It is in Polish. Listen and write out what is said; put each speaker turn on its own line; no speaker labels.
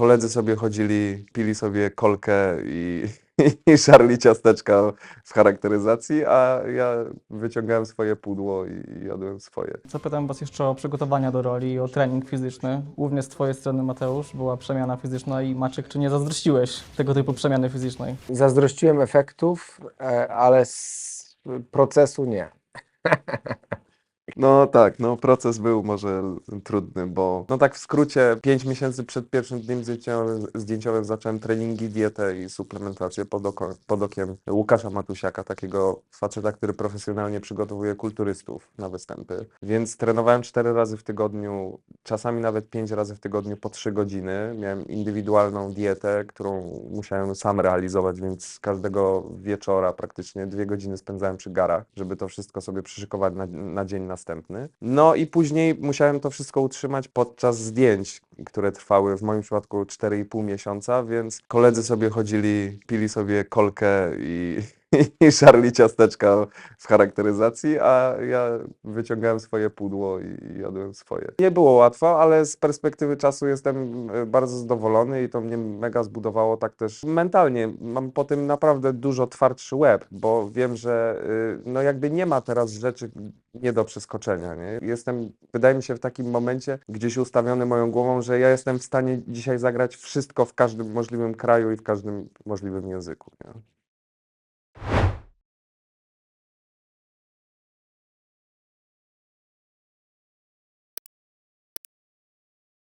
koledzy sobie chodzili, pili sobie kolkę i, i żarli ciasteczka w charakteryzacji, a ja wyciągałem swoje pudło i, i jadłem swoje.
Zapytam Was jeszcze o przygotowania do roli i o trening fizyczny. Głównie z Twojej strony, Mateusz, była przemiana fizyczna i Maciek, czy nie zazdrościłeś tego typu przemiany fizycznej?
Zazdrościłem efektów, e, ale z procesu nie.
No tak, no proces był może trudny, bo no tak w skrócie 5 miesięcy przed pierwszym dniem zdjęciowym, zdjęciowym zacząłem treningi, dietę i suplementację pod, oko, pod okiem Łukasza Matusiaka, takiego faceta, który profesjonalnie przygotowuje kulturystów na występy. Więc trenowałem 4 razy w tygodniu, czasami nawet 5 razy w tygodniu po 3 godziny. Miałem indywidualną dietę, którą musiałem sam realizować, więc każdego wieczora praktycznie dwie godziny spędzałem przy garach, żeby to wszystko sobie przyszykować na, na dzień następny. No i później musiałem to wszystko utrzymać podczas zdjęć, które trwały w moim przypadku 4,5 miesiąca, więc koledzy sobie chodzili, pili sobie kolkę i, i żarli ciasteczka w charakteryzacji, a ja wyciągałem swoje pudło i jadłem swoje. Nie było łatwo, ale z perspektywy czasu jestem e, bardzo zadowolony i to mnie mega zbudowało tak też mentalnie. Mam po tym naprawdę dużo twardszy łeb, bo wiem, że y, no jakby nie ma teraz rzeczy nie do przeskoczenia. Nie? Jestem, wydaje mi się, w takim momencie gdzieś ustawiony moją głową, że ja jestem w stanie dzisiaj zagrać wszystko w każdym możliwym kraju i w każdym możliwym języku. Nie?